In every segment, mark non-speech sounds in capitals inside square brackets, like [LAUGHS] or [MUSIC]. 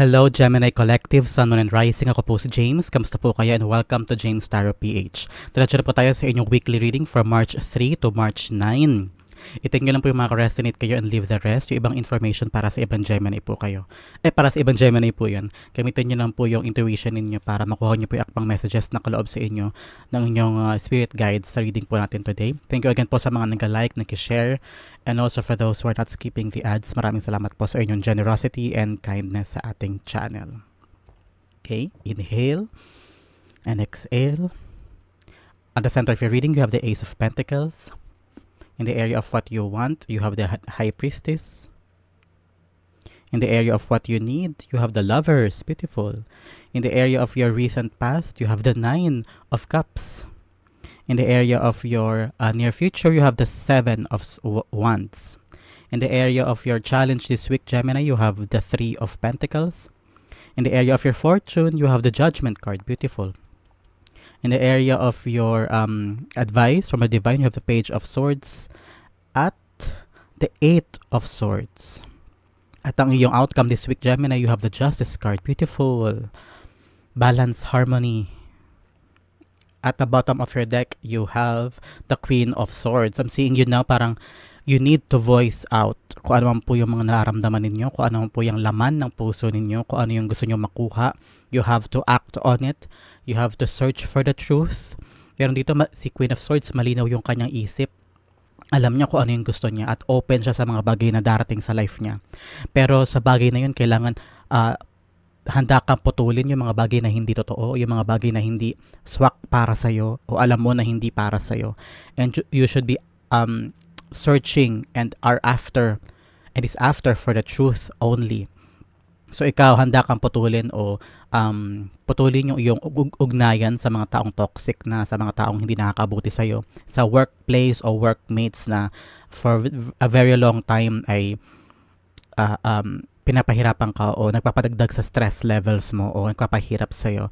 Hello Gemini Collective, Sun, Moon, and Rising. Ako po si James. Kamusta po kayo and welcome to James Tarot PH. Diretso na po tayo sa inyong weekly reading from March 3 to March 9. Itin nyo lang po yung mga resonate kayo and leave the rest. Yung ibang information para sa ibang Gemini po kayo. Eh, para sa ibang Gemini po yun. Gamitin nyo lang po yung intuition ninyo para makuha nyo po yung akpang messages na kaloob sa inyo ng inyong uh, spirit guide sa reading po natin today. Thank you again po sa mga nag-like, nag-share, and also for those who are not skipping the ads. Maraming salamat po sa inyong generosity and kindness sa ating channel. Okay, inhale and exhale. At the center of your reading, you have the Ace of Pentacles. In the area of what you want, you have the High Priestess. In the area of what you need, you have the Lovers. Beautiful. In the area of your recent past, you have the Nine of Cups. In the area of your uh, near future, you have the Seven of Wands. In the area of your challenge this week, Gemini, you have the Three of Pentacles. In the area of your fortune, you have the Judgment card. Beautiful. In the area of your um, advice from a divine, you have the Page of Swords at the Eight of Swords. At ang iyong outcome this week, Gemini, you have the Justice card. Beautiful. Balance, harmony. At the bottom of your deck, you have the Queen of Swords. I'm seeing you now parang you need to voice out kung ano po yung mga nararamdaman ninyo, kung ano po yung laman ng puso ninyo, kung ano yung gusto nyo makuha. You have to act on it. You have to search for the truth. Pero dito si Queen of Swords, malinaw yung kanyang isip. Alam niya kung ano yung gusto niya at open siya sa mga bagay na darating sa life niya. Pero sa bagay na yun, kailangan uh, handa kang putulin yung mga bagay na hindi totoo, yung mga bagay na hindi swak para sa'yo o alam mo na hindi para sa'yo. And you should be um, searching and are after and is after for the truth only. So ikaw handa kang putulin o um, putulin yung iyong ug- ugnayan sa mga taong toxic na sa mga taong hindi nakakabuti sa iyo sa workplace o workmates na for a very long time ay uh, um, pinapahirapan ka o nagpapadagdag sa stress levels mo o nagpapahirap sa iyo.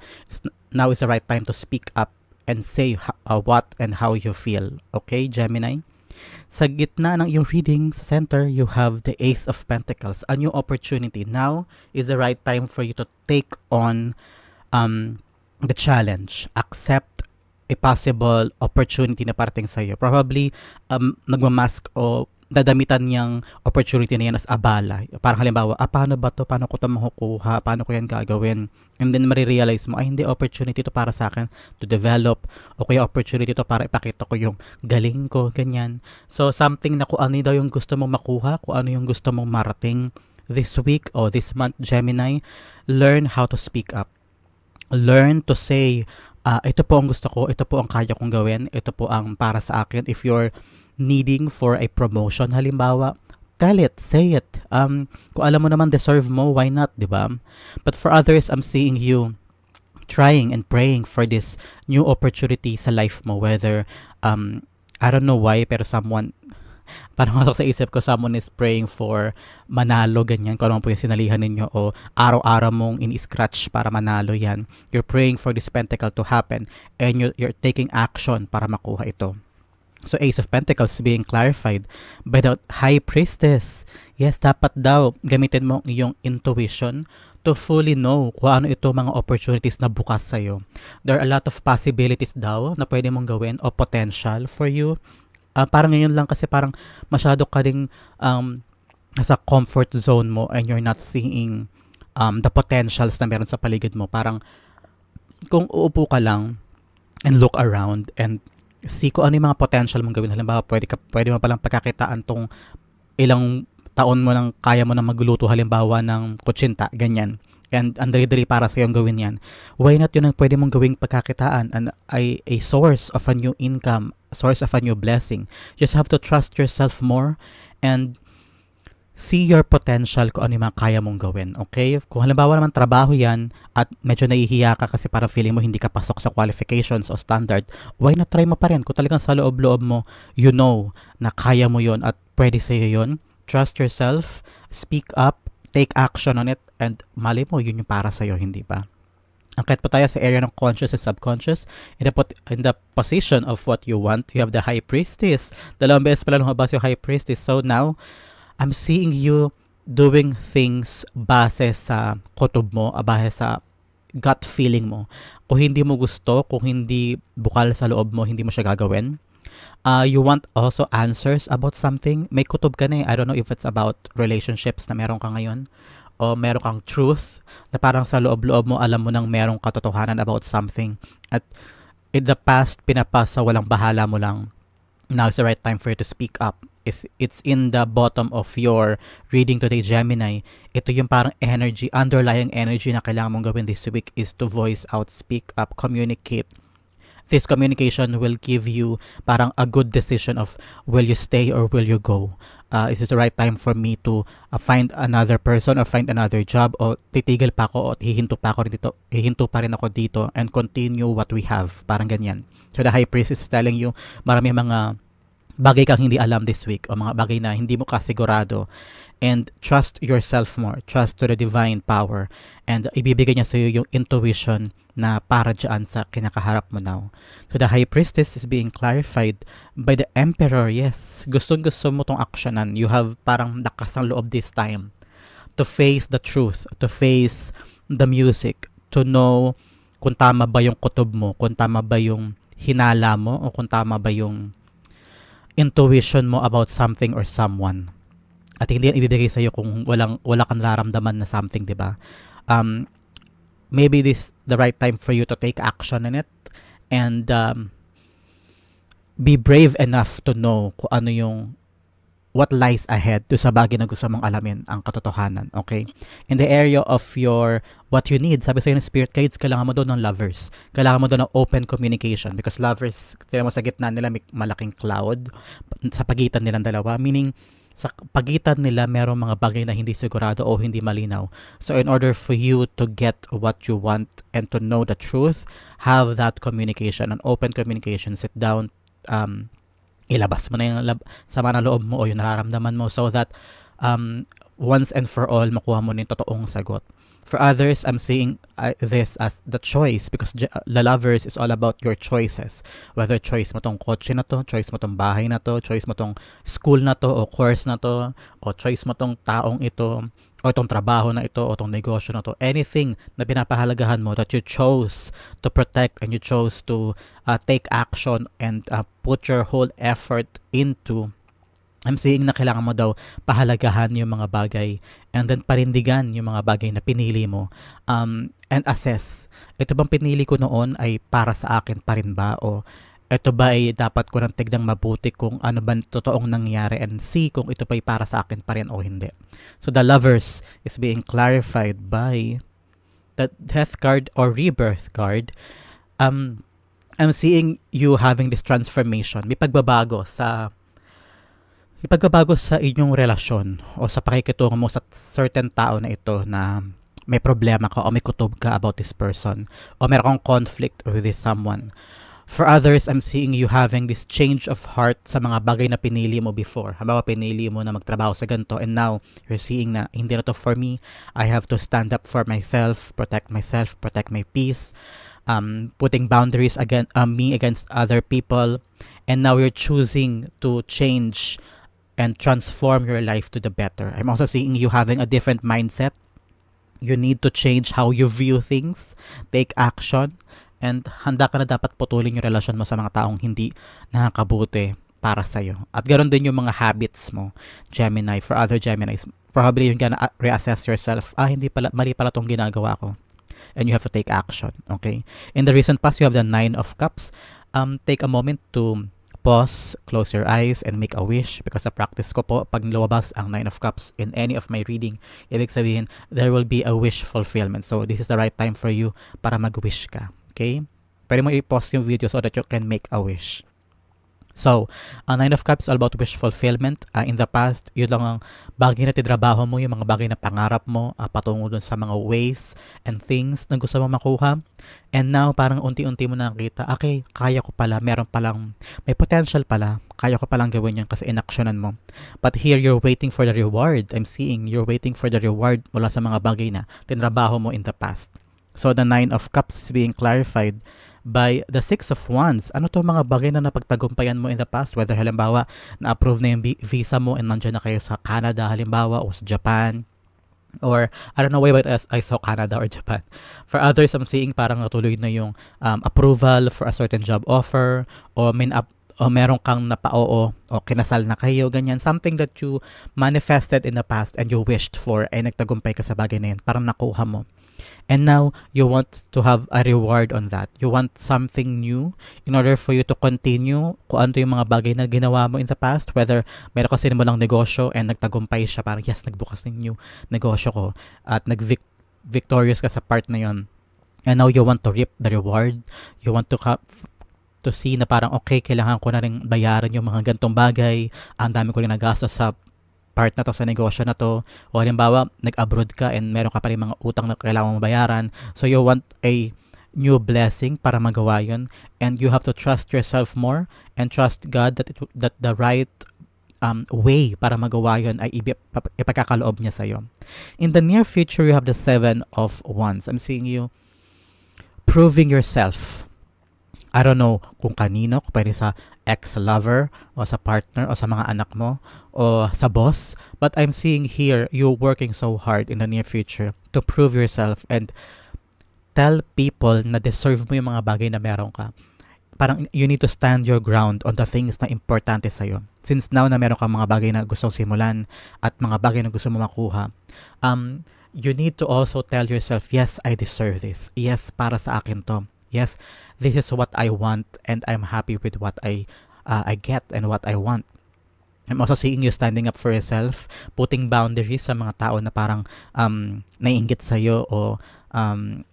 Now is the right time to speak up and say uh, what and how you feel. Okay, Gemini? Sa gitna ng iyong reading, sa center, you have the Ace of Pentacles, a new opportunity. Now is the right time for you to take on um, the challenge. Accept a possible opportunity na parating sa iyo. Probably um, nagmamask o dadamitan niyang opportunity na yan as abala. Parang halimbawa, ah, paano ba to? Paano ko to makukuha? Paano ko yan gagawin? And then marirealize mo, ay hindi opportunity to para sa akin to develop o kaya opportunity to para ipakita ko yung galing ko, ganyan. So something na kung ano daw yung gusto mong makuha, kung ano yung gusto mong marating this week or this month, Gemini, learn how to speak up. Learn to say, uh, ito po ang gusto ko, ito po ang kaya kong gawin, ito po ang para sa akin. If you're needing for a promotion halimbawa, tell it, say it. Um, kung alam mo naman deserve mo, why not, di ba? But for others, I'm seeing you trying and praying for this new opportunity sa life mo, whether, um, I don't know why, pero someone, [LAUGHS] parang masok sa isip ko, someone is praying for manalo, ganyan, kung ano po yung sinalihan ninyo, o araw-araw mong in-scratch para manalo yan. You're praying for this pentacle to happen, and you're, you're taking action para makuha ito. So Ace of Pentacles being clarified by the High Priestess. Yes, dapat daw gamitin mo yung intuition to fully know kung ano ito mga opportunities na bukas sa'yo. There are a lot of possibilities daw na pwede mong gawin o potential for you. Uh, parang ngayon lang kasi parang masyado ka ding um, nasa comfort zone mo and you're not seeing um, the potentials na meron sa paligid mo. Parang kung uupo ka lang and look around and see ko ano yung mga potential mong gawin. Halimbawa, pwede, ka, pwede mo palang pagkakitaan tong ilang taon mo nang kaya mo nang magluto halimbawa ng kutsinta, ganyan. And ang dali-dali para sa yung gawin yan. Why not yun ang pwede mong gawing pagkakitaan and ay a source of a new income, source of a new blessing. Just have to trust yourself more and see your potential kung ano yung mga kaya mong gawin. Okay? Kung halimbawa naman trabaho yan at medyo nahihiya ka kasi parang feeling mo hindi ka pasok sa qualifications o standard, why not try mo pa rin? Kung talagang sa loob-loob mo, you know na kaya mo yon at pwede sa'yo yon trust yourself, speak up, take action on it, and mali mo, yun yung para sa'yo, hindi ba? Angkat pa tayo sa area ng conscious and subconscious. In the, in the position of what you want, you have the high priestess. Dalawang beses pala lumabas yung high priestess. So now, I'm seeing you doing things base sa kutob mo, ah, base sa gut feeling mo. Kung hindi mo gusto, kung hindi bukal sa loob mo, hindi mo siya gagawin. Uh, you want also answers about something. May kutob ka na eh. I don't know if it's about relationships na meron ka ngayon o meron kang truth na parang sa loob-loob mo alam mo nang merong katotohanan about something. At in the past, pinapasa walang bahala mo lang. Now is the right time for you to speak up. It's, it's in the bottom of your reading today, Gemini. Ito yung parang energy, underlying energy na kailangan mong gawin this week is to voice out, speak up, communicate. This communication will give you parang a good decision of will you stay or will you go uh, is it the right time for me to uh, find another person or find another job o titigil pa ako o hihinto pa ako dito hihinto pa rin ako dito and continue what we have parang ganyan so the high priest is telling you marami mga bagay kang hindi alam this week o mga bagay na hindi mo kasigurado and trust yourself more trust to the divine power and ibibigay niya sa iyo yung intuition na para dyan sa kinakaharap mo now. So the high priestess is being clarified by the emperor. Yes, gustong gusto mo tong actionan. You have parang lakas ng loob this time to face the truth, to face the music, to know kung tama ba yung kutob mo, kung tama ba yung hinala mo, o kung tama ba yung intuition mo about something or someone. At hindi yan ibibigay sa iyo kung walang wala kang nararamdaman na something, 'di ba? Um, maybe this the right time for you to take action in it and um, be brave enough to know kung ano yung what lies ahead do sa bagay na gusto mong alamin ang katotohanan, okay? In the area of your, what you need, sabi sa'yo ng spirit guides, kailangan mo doon ng lovers. Kailangan mo doon ng open communication because lovers, tira mo sa gitna nila may malaking cloud sa pagitan nilang dalawa, meaning sa pagitan nila merong mga bagay na hindi sigurado o hindi malinaw. So in order for you to get what you want and to know the truth, have that communication, an open communication, sit down, um, ilabas mo na yung lab- sama ng loob mo o yung nararamdaman mo so that um, once and for all makuha mo na yung totoong sagot. For others, I'm seeing uh, this as the choice because the lovers is all about your choices. Whether choice mo tong kotse na to, choice mo tong bahay na to, choice mo tong school na to, o course na to, o choice mo tong taong ito, o itong trabaho na ito, o itong negosyo na to. Anything na pinapahalagahan mo that you chose to protect and you chose to uh, take action and uh, put your whole effort into I'm saying na kailangan mo daw pahalagahan yung mga bagay and then parindigan yung mga bagay na pinili mo um, and assess. Ito bang pinili ko noon ay para sa akin pa rin ba o ito ba ay dapat ko nang tigdang mabuti kung ano ba totoong nangyari and see kung ito pa ay para sa akin pa rin o hindi. So the lovers is being clarified by the death card or rebirth card. Um, I'm seeing you having this transformation. May pagbabago sa ipagbabago sa inyong relasyon o sa pakikitungo mo sa certain tao na ito na may problema ka o may kutob ka about this person o meron kang conflict with this someone. For others, I'm seeing you having this change of heart sa mga bagay na pinili mo before. Halimbawa, pinili mo na magtrabaho sa ganito and now you're seeing na hindi na to for me. I have to stand up for myself, protect myself, protect my peace, um, putting boundaries against um, me against other people. And now you're choosing to change and transform your life to the better. I'm also seeing you having a different mindset. You need to change how you view things, take action, and handa ka na dapat putulin yung relasyon mo sa mga taong hindi nakakabuti para sa'yo. At ganoon din yung mga habits mo, Gemini. For other Geminis, probably yung gonna reassess yourself, ah, hindi pala, mali pala tong ginagawa ko. And you have to take action, okay? In the recent past, you have the Nine of Cups. Um, take a moment to pause, close your eyes, and make a wish because sa practice ko po, pag lumabas ang Nine of Cups in any of my reading, ibig sabihin, there will be a wish fulfillment. So, this is the right time for you para mag-wish ka. Okay? Pwede mo i-pause yung video so that you can make a wish. So, ang Nine of Cups all about wish fulfillment. Uh, in the past, yun lang ang bagay na titrabaho mo, yung mga bagay na pangarap mo, uh, patungo dun sa mga ways and things na gusto mo makuha. And now, parang unti-unti mo na nakita, okay, kaya ko pala, meron palang, may potential pala, kaya ko palang gawin yun kasi inactionan mo. But here, you're waiting for the reward. I'm seeing, you're waiting for the reward mula sa mga bagay na tinrabaho mo in the past. So, the Nine of Cups being clarified by the Six of Wands. Ano to mga bagay na napagtagumpayan mo in the past? Whether halimbawa, na-approve na yung vi- visa mo and nandiyan na kayo sa Canada halimbawa o sa Japan. Or, I don't know why but I saw Canada or Japan. For others, I'm seeing parang natuloy na yung um, approval for a certain job offer o min up o meron kang napa-oo o kinasal na kayo, ganyan. Something that you manifested in the past and you wished for ay nagtagumpay ka sa bagay na yun. Parang nakuha mo. And now, you want to have a reward on that. You want something new in order for you to continue kung ano yung mga bagay na ginawa mo in the past. Whether meron kasi mo lang negosyo and nagtagumpay siya, parang yes, nagbukas ng new negosyo ko at nag-victorious ka sa part na yon. And now you want to reap the reward. You want to ha- to see na parang okay, kailangan ko na rin bayaran yung mga gantong bagay. Ang dami ko rin nagastos sa part na to sa negosyo na to. O halimbawa, nag-abroad ka and meron ka pa rin mga utang na kailangan mong bayaran. So you want a new blessing para magawa yun. And you have to trust yourself more and trust God that it, that the right um, way para magawa yun ay ipagkakaloob niya sa'yo. In the near future, you have the seven of wands. I'm seeing you proving yourself. I don't know kung kanino, kung pwede sa ex-lover o sa partner o sa mga anak mo o sa boss. But I'm seeing here you working so hard in the near future to prove yourself and tell people na deserve mo yung mga bagay na meron ka. Parang you need to stand your ground on the things na importante sa'yo. Since now na meron ka mga bagay na gustong simulan at mga bagay na gusto mo makuha, um, you need to also tell yourself, yes, I deserve this. Yes, para sa akin to. Yes, this is what I want and I'm happy with what I uh, I get and what I want. I'm also seeing you standing up for yourself, putting boundaries sa mga tao na parang um, naiingit sa'yo o um,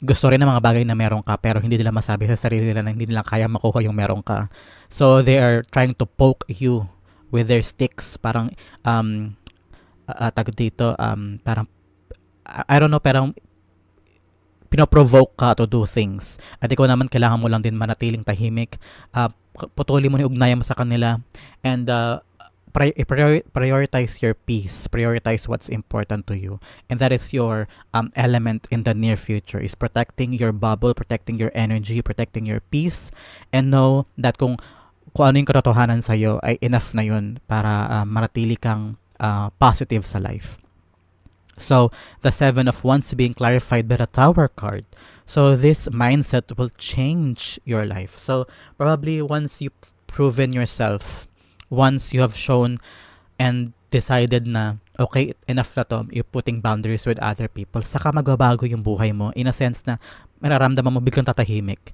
gusto rin ng mga bagay na meron ka pero hindi nila masabi sa sarili nila na hindi nila kaya makuha yung meron ka. So they are trying to poke you with their sticks. Parang, um, uh, tagod dito, um, parang, I don't know, parang pinoprovoke ka to do things. At ikaw naman kailangan mo lang din manatiling tahimik. Uh, putuli mo ni ugnayan mo sa kanila and uh, pri- prior- prioritize your peace. Prioritize what's important to you. And that is your um, element in the near future is protecting your bubble, protecting your energy, protecting your peace and know that kung kung ano yung katotohanan sa'yo ay enough na yun para uh, manatili kang uh, positive sa life. So, the Seven of Wands being clarified by the Tower card. So, this mindset will change your life. So, probably once you've proven yourself, once you have shown and decided na, okay, enough na to, you're putting boundaries with other people, saka magbabago yung buhay mo in a sense na mararamdaman mo biglang tatahimik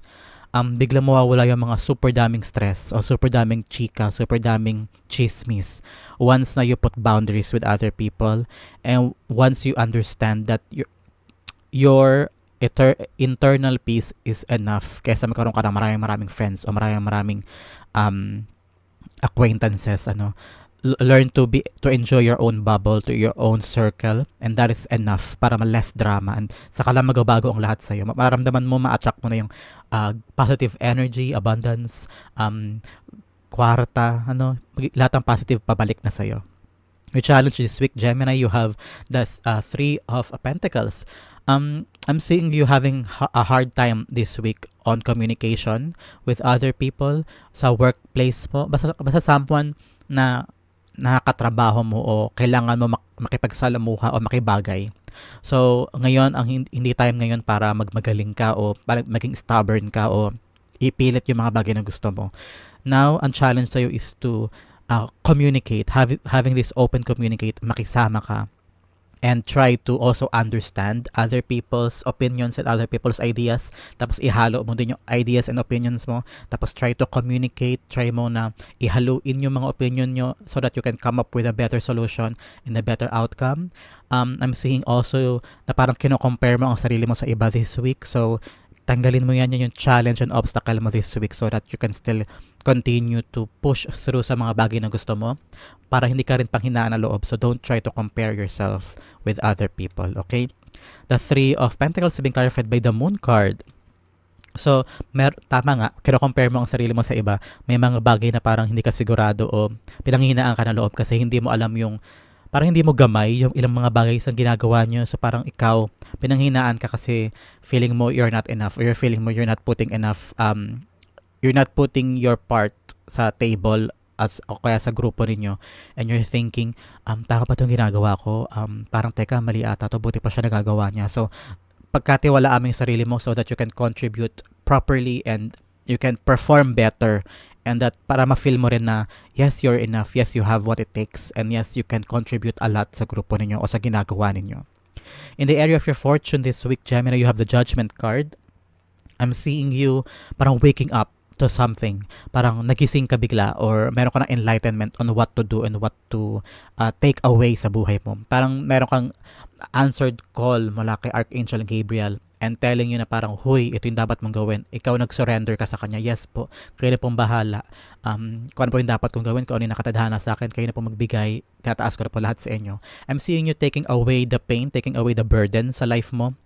um, biglang mawawala yung mga super daming stress o super daming chika, super daming chismis once na you put boundaries with other people and once you understand that your, your eter- internal peace is enough kaysa magkaroon ka ng maraming maraming friends o maraming maraming um, acquaintances ano learn to be to enjoy your own bubble to your own circle and that is enough para ma less drama and saka lang magbabago ang lahat sa iyo maramdaman mo ma-attract mo na yung uh, positive energy abundance um kwarta ano lahat ng positive pabalik na sa iyo your challenge this week Gemini you have the uh, three of pentacles. Um I'm seeing you having ha- a hard time this week on communication with other people sa workplace mo basta basta someone na nakakatrabaho mo o kailangan mo mak- makipagsalamuha o makibagay. So, ngayon, ang hin- hindi time ngayon para magmagaling ka o para maging stubborn ka o ipilit yung mga bagay na gusto mo. Now, ang challenge sa'yo is to uh, communicate, have, having this open communicate, makisama ka, and try to also understand other people's opinions and other people's ideas. Tapos ihalo mo din yung ideas and opinions mo. Tapos try to communicate try mo na ihaluin yung mga opinion nyo so that you can come up with a better solution and a better outcome. Um, I'm seeing also na parang kino-compare mo ang sarili mo sa iba this week. So tanggalin mo yan yung challenge and obstacle mo this week so that you can still continue to push through sa mga bagay na gusto mo para hindi ka rin panghinaan na loob. So don't try to compare yourself with other people, okay? The Three of Pentacles being clarified by the Moon card. So, mer tama nga, kino-compare mo ang sarili mo sa iba. May mga bagay na parang hindi ka sigurado o pinanghihinaan ka na loob kasi hindi mo alam yung parang hindi mo gamay yung ilang mga bagay sa ginagawa nyo. So parang ikaw, pinanghinaan ka kasi feeling mo you're not enough or you're feeling mo you're not putting enough um you're not putting your part sa table as o kaya sa grupo ninyo and you're thinking um tama ba itong ginagawa ko? Um parang teka mali ata to buti pa siya nagagawa niya. So pagkatiwalaan mo yung sarili mo so that you can contribute properly and you can perform better and that para ma-feel mo rin na yes you're enough. Yes you have what it takes and yes you can contribute a lot sa grupo ninyo o sa ginagawa ninyo in the area of your fortune this week Gemini you have the judgment card I'm seeing you parang waking up to something. Parang nagising ka bigla or meron ka ng enlightenment on what to do and what to uh, take away sa buhay mo. Parang meron kang answered call mula kay Archangel Gabriel and telling you na parang, huy, ito yung dapat mong gawin. Ikaw nag-surrender ka sa kanya. Yes po, kayo na pong bahala. Um, kung ano po yung dapat kong gawin, kung ano yung nakatadhana sa akin, kayo na po magbigay. Tataas ko na po lahat sa inyo. I'm seeing you taking away the pain, taking away the burden sa life mo.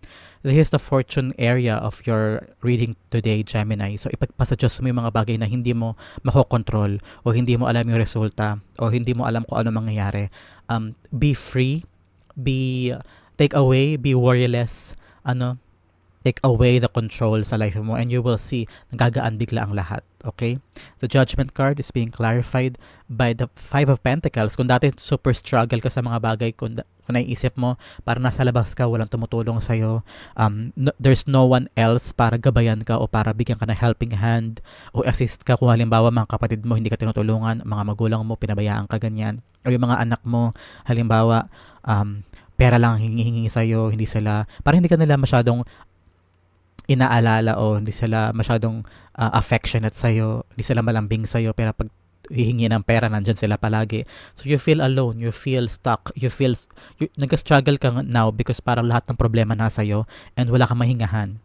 This is the fortune area of your reading today, Gemini. So, ipagpasa Diyos mo yung mga bagay na hindi mo makokontrol o hindi mo alam yung resulta o hindi mo alam kung ano mangyayari. Um, be free, be, take away, be worryless, ano, take away the control sa life mo and you will see nagagaan bigla ang lahat. Okay? The judgment card is being clarified by the Five of Pentacles. Kung dati super struggle ka sa mga bagay, kung, kung naiisip mo, para nasa labas ka, walang tumutulong sa'yo, um, no, there's no one else para gabayan ka o para bigyan ka ng helping hand o assist ka kung halimbawa mga kapatid mo hindi ka tinutulungan, mga magulang mo, pinabayaan ka ganyan. O yung mga anak mo, halimbawa, um, pera lang hingi-hingi sa'yo, hindi sila, para hindi ka nila masyadong inaalala o hindi sila masyadong uh, affectionate sa'yo, hindi sila malambing sa'yo, pero pag hihingi ng pera, nandyan sila palagi. So you feel alone, you feel stuck, you feel, you, nag-struggle ka now because parang lahat ng problema nasa iyo and wala kang mahingahan.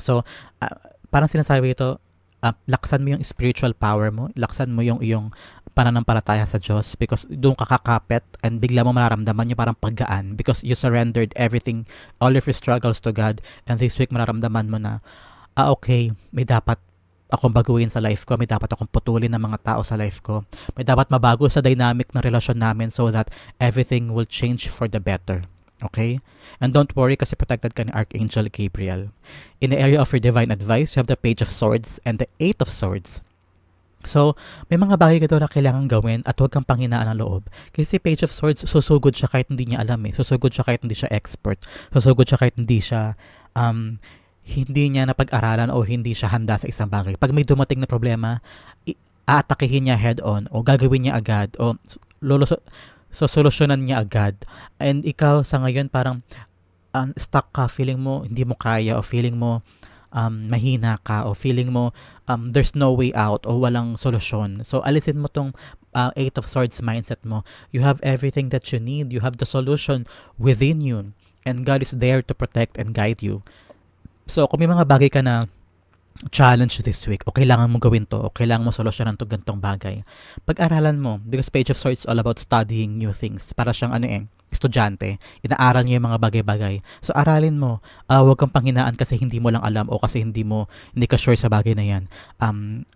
So, uh, parang sinasabi ito, uh, laksan mo yung spiritual power mo, laksan mo yung iyong pananampalataya sa Diyos because doon ka kakapit and bigla mo mararamdaman yung parang paggaan because you surrendered everything, all of your struggles to God and this week mararamdaman mo na, ah okay, may dapat akong baguhin sa life ko, may dapat akong putulin ng mga tao sa life ko, may dapat mabago sa dynamic ng relasyon namin so that everything will change for the better. Okay? And don't worry kasi protected ka ni Archangel Gabriel. In the area of your divine advice, you have the Page of Swords and the Eight of Swords. So, may mga bagay ka na kailangan gawin at huwag kang panghinaan ng loob. Kasi Page of Swords, susugod siya kahit hindi niya alam eh. Susugod siya kahit hindi siya expert. Susugod siya kahit hindi siya, um, hindi niya napag-aralan o hindi siya handa sa isang bagay. Pag may dumating na problema, aatakihin niya head on o gagawin niya agad o lolo so solusyonan niya agad. And ikaw sa ngayon parang um, stuck ka, feeling mo hindi mo kaya o feeling mo um, mahina ka o feeling mo um, there's no way out o walang solusyon. So, alisin mo tong uh, Eight of Swords mindset mo. You have everything that you need. You have the solution within you. And God is there to protect and guide you. So, kung may mga bagay ka na challenge this week o kailangan mo gawin to o kailangan mo solusyonan to gantong bagay, pag-aralan mo because Page of Swords all about studying new things. Para siyang ano eh, estudyante, inaaral niya yung mga bagay-bagay. So aralin mo, uh, huwag kang panghinaan kasi hindi mo lang alam o kasi hindi mo hindi ka sure sa bagay na yan. Um,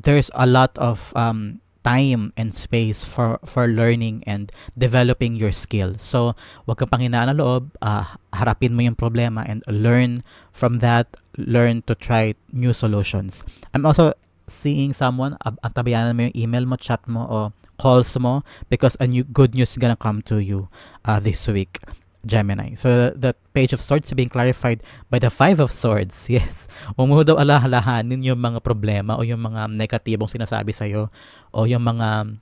there's a lot of um, time and space for for learning and developing your skill. So, huwag kang panghinaan ng loob, uh, harapin mo yung problema and learn from that, learn to try new solutions. I'm also seeing someone, ab- tabayanan mo yung email mo, chat mo, o calls mo because a new good news gonna come to you uh, this week. Gemini. So, the, page of swords being clarified by the five of swords. [LAUGHS] Yes. Huwag mo daw alahalahanin yung mga problema o yung mga negatibong sinasabi sa'yo o yung mga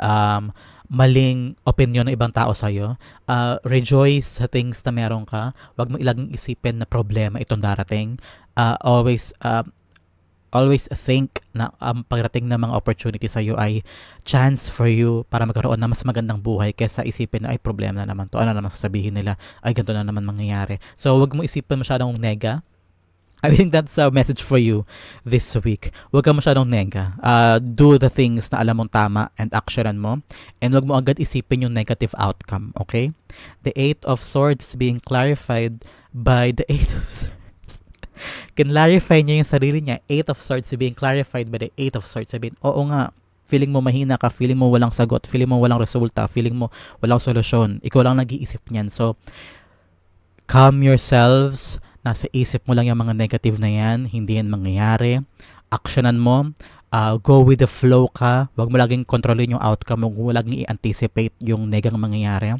um, maling opinion ng ibang tao sa'yo. Uh, rejoice sa things na meron ka. Huwag mo ilaging isipin na problema itong darating. Uh, always uh, always think na ang um, pagdating ng mga opportunity sa iyo ay chance for you para magkaroon ng mas magandang buhay kaysa isipin na ay problema na naman to. Ano naman sasabihin nila? Ay ganito na naman mangyayari. So wag mo isipin masyadong nega. I think that's a message for you this week. Huwag ka masyadong nega. Uh, do the things na alam mong tama and actionan mo. And huwag mo agad isipin yung negative outcome, okay? The Eight of Swords being clarified by the Eight of Swords Kinlarify niya yung sarili niya. Eight of Swords being clarified by the Eight of Swords. Sabihin, oo nga, feeling mo mahina ka, feeling mo walang sagot, feeling mo walang resulta, feeling mo walang solusyon. Ikaw lang nag-iisip niyan. So, calm yourselves. Nasa isip mo lang yung mga negative na yan, hindi yan mangyayari. Actionan mo, uh, go with the flow ka. Huwag mo laging kontrolin yung outcome, huwag mo laging i-anticipate yung negang mangyayari.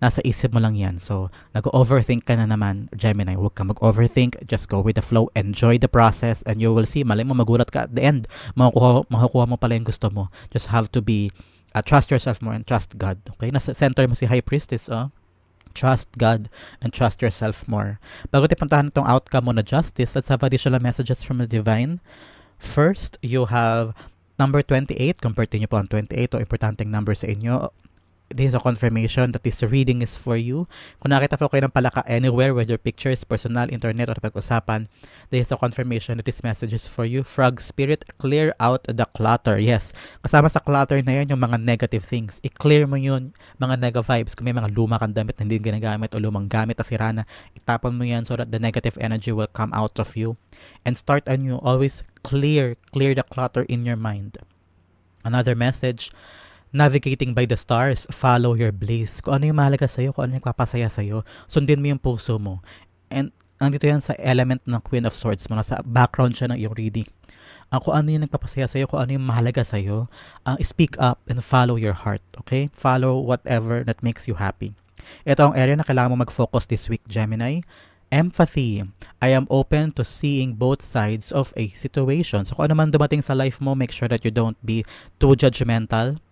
Nasa isip mo lang yan. So, nag-overthink ka na naman, Gemini. Huwag ka mag-overthink. Just go with the flow. Enjoy the process and you will see. Malay mo, magulat ka at the end. Makukuha, makukuha mo pala yung gusto mo. Just have to be, uh, trust yourself more and trust God. Okay? Nasa center mo si High Priestess, oh trust God and trust yourself more. Bago tayo puntahan itong outcome mo na justice, let's have additional messages from the divine. First, you have number 28. Compare nyo po ang 28. Ito, importanteng number sa inyo. This is a confirmation that this reading is for you. Kung nakita po kayo ng palaka anywhere, whether pictures, personal, internet, or pag-usapan, this is a confirmation that this message is for you. Frog Spirit, clear out the clutter. Yes, kasama sa clutter na yan yung mga negative things. I-clear mo yun, mga nega vibes. Kung may mga luma kang damit na hindi ginagamit o lumang gamit na sira na, itapon mo yan so that the negative energy will come out of you. And start anew. Always clear, clear the clutter in your mind. Another message, navigating by the stars, follow your bliss. Kung ano yung mahalaga sa'yo, kung ano yung papasaya sa'yo, sundin mo yung puso mo. And nandito yan sa element ng Queen of Swords, mga sa background siya ng iyong reading. Ang kung ano yung nagpapasaya sa'yo, kung ano yung mahalaga sa'yo, uh, speak up and follow your heart, okay? Follow whatever that makes you happy. Ito ang area na kailangan mo mag-focus this week, Gemini. Empathy. I am open to seeing both sides of a situation. So kung ano man dumating sa life mo, make sure that you don't be too judgmental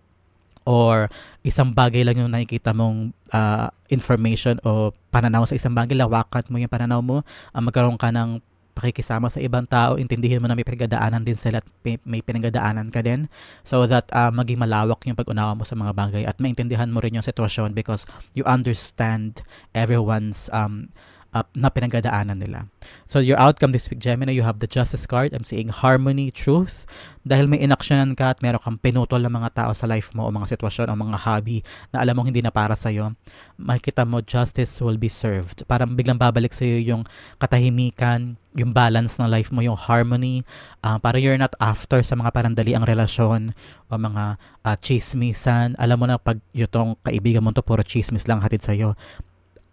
or isang bagay lang yung nakikita mong uh, information o pananaw sa isang bagay, lawakat mo yung pananaw mo, uh, magkaroon ka ng pakikisama sa ibang tao, intindihin mo na may pinagdaanan din sila at may, may pinagdaanan ka din. So that uh, maging malawak yung pag-unawa mo sa mga bagay at maintindihan mo rin yung sitwasyon because you understand everyone's um, uh, na pinagdadaanan nila. So your outcome this week, Gemini, you have the Justice card. I'm seeing harmony, truth. Dahil may inaksyonan ka at meron kang pinutol ng mga tao sa life mo o mga sitwasyon o mga hobby na alam mong hindi na para sa'yo, makikita mo justice will be served. Parang biglang babalik sa'yo yung katahimikan, yung balance ng life mo, yung harmony, uh, para you're not after sa mga parandali ang relasyon o mga uh, chismisan. Alam mo na pag yung kaibigan mo to puro chismis lang hatid sa'yo.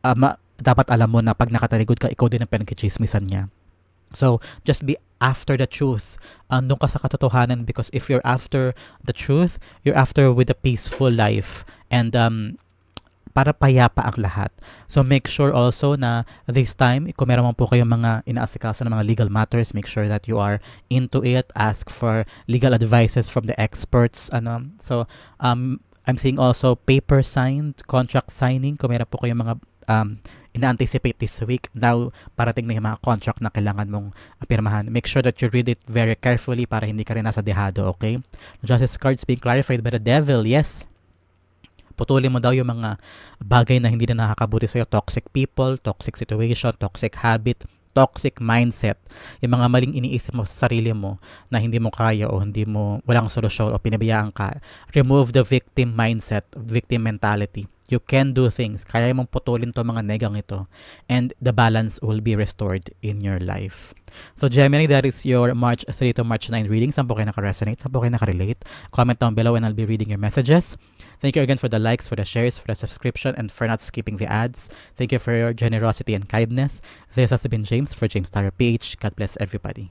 Uh, ma- dapat alam mo na pag nakataligod ka, ikaw din ang pinagkichismisan niya. So, just be after the truth. Andun ka sa katotohanan because if you're after the truth, you're after with a peaceful life. And um, para payapa ang lahat. So make sure also na this time, kung meron man po kayong mga inaasikaso ng mga legal matters, make sure that you are into it. Ask for legal advices from the experts. Ano. So um, I'm seeing also paper signed, contract signing, kung meron po kayong mga um, ina-anticipate this week. Now, parating na yung mga contract na kailangan mong pirmahan. Make sure that you read it very carefully para hindi ka rin nasa dehado, okay? Justice cards being clarified by the devil, yes. Putulin mo daw yung mga bagay na hindi na nakakabuti sa'yo. Toxic people, toxic situation, toxic habit, toxic mindset, yung mga maling iniisip mo sa sarili mo na hindi mo kaya o hindi mo walang solusyon o pinabayaan ka. Remove the victim mindset, victim mentality. You can do things. Kaya mong putulin to mga negang ito. And the balance will be restored in your life. So Gemini, that is your March 3 to March 9 reading. Saan po kayo naka-resonate? Saan po kayo naka-relate? Comment down below and I'll be reading your messages. Thank you again for the likes, for the shares, for the subscription, and for not skipping the ads. Thank you for your generosity and kindness. This has been James for James Tyler PH. God bless everybody.